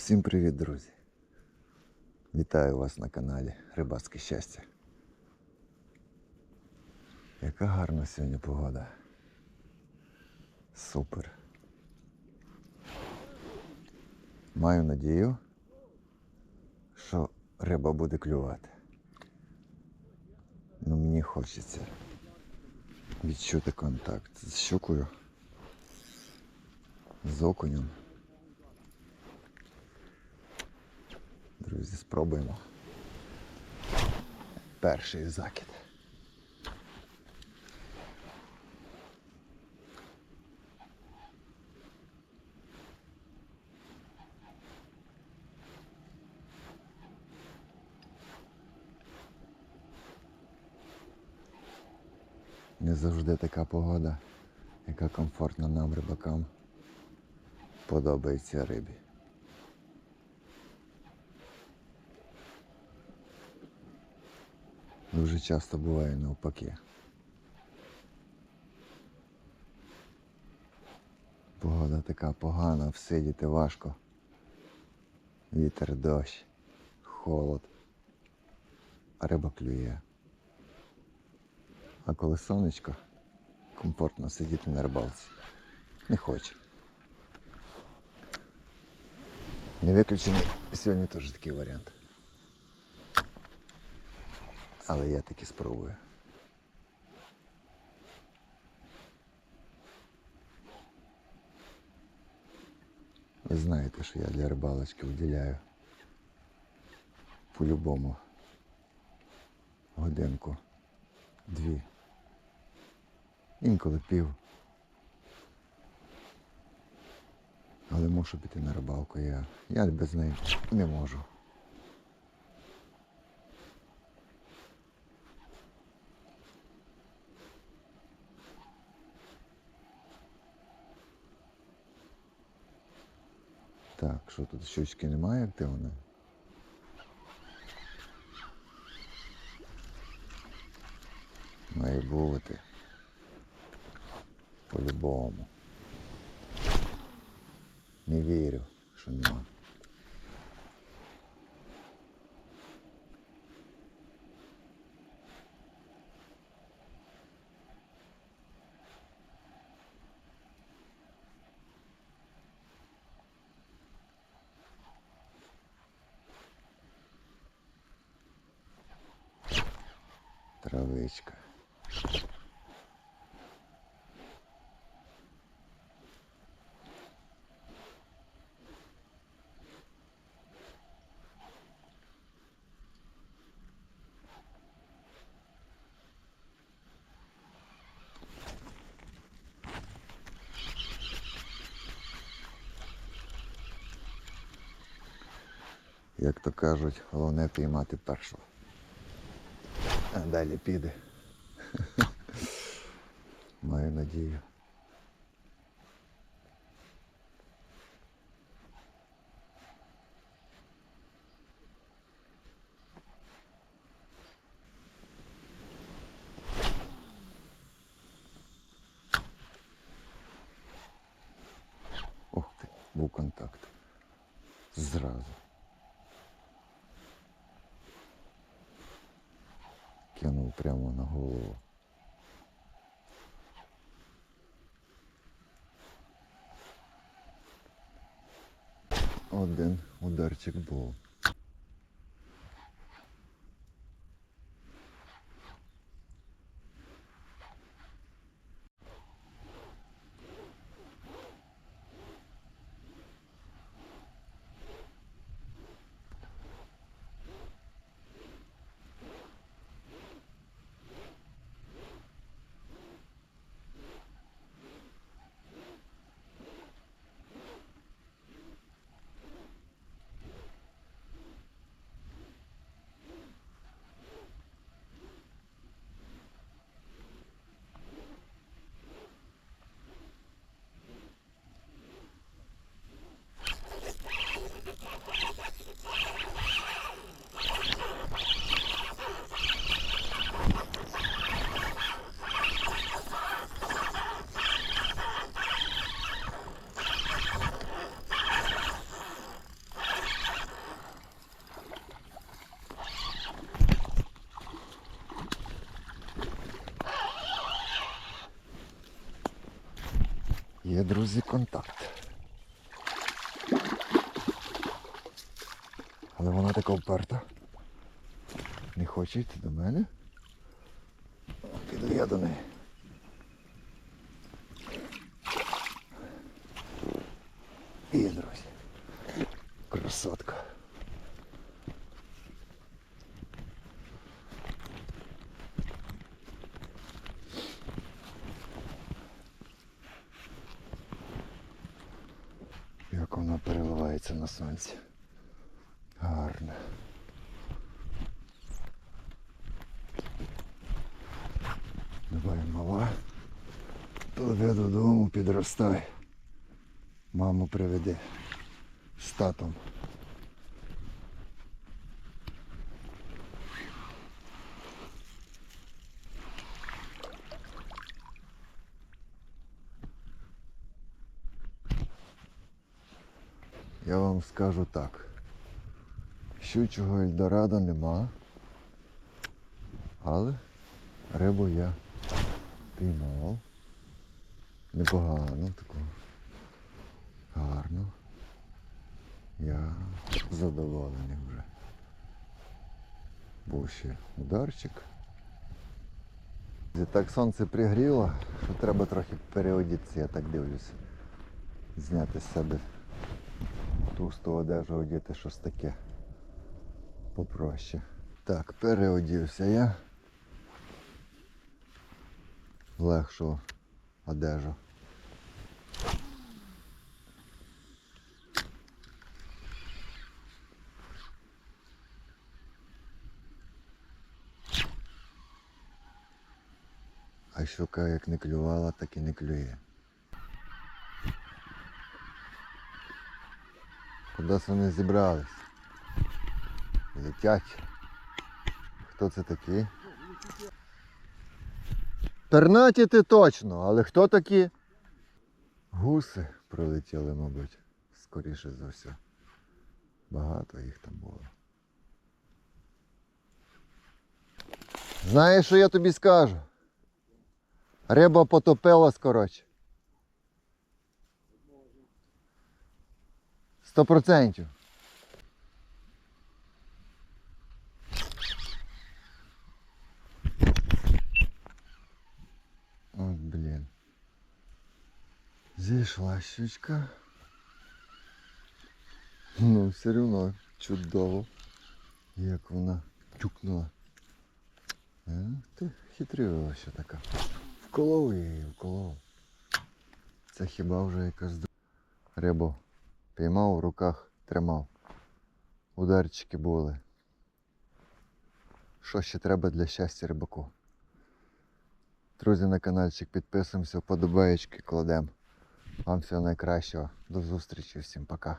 Всім привіт, друзі! Вітаю вас на каналі Рибацьке щастя. Яка гарна сьогодні погода. Супер. Маю надію, що риба буде клювати. Ну мені хочеться відчути контакт з щукою, з окунем. Друзі, спробуємо. Перший закид. Не завжди така погода, яка комфортна нам, рибакам, подобається рибі. Дуже часто буває навпаки. Погода така погана, всидіти важко. Вітер, дощ, холод, риба клює. А коли сонечко, комфортно сидіти на рибалці. Не хоче. Не виключений сьогодні теж такий варіант. Але я таки спробую. Ви знаєте, що я для рибалочки виділяю по-любому годинку, дві, інколи пів. Але мушу піти на рибалку, я, я без неї не можу. Так, що тут щучки немає активної? Має бути. По-любому. Не вірю, що нема. Травичка. Як то кажуть, головне піймати першого. А далі піде. Маю надію. Ох ти, був контакт. Зразу. Прямо на голову. Один ударчик був. Є, друзі, контакт. Але вона така вперта. Не хоче йти до мене. Піду я до неї. І, друзі. Красотка. Як вона переливається на сонці. Гарно. Давай, мала. Пливе додому, підростай. Маму приведи з татом. Я вам скажу так. Щучого Ельдорадо нема. Але рибу я піймав. Непогано таку. Гарно. Я задоволений вже. Був ще ударчик. І Так сонце пригріло, що треба трохи переодітися, я так дивлюся. Зняти з себе тусту одежу, одіти щось таке попроще. Так, переодівся я. Легшу одежу. А щука як не клювала, так і не клює. Кудись вони зібрались? Летять. Хто це такі? Пернаті ти точно, але хто такі? Гуси прилетіли, мабуть, скоріше за все. Багато їх там було. Знаєш, що я тобі скажу? Риба потопилась, коротше. Сто процентів. От, блін. Зійшла щучка. Ну, все одно чудово. Як вона тюкнула. Е, Ти хитрива ще така. Вколов її, вколов. Це хіба вже якась рибу піймав в руках, тримав. Ударчики були. Що ще треба для щастя рибаку? Друзі, на каналчик підписуємося, вподобаєчки кладемо. Вам всього найкращого. До зустрічі, всім пока.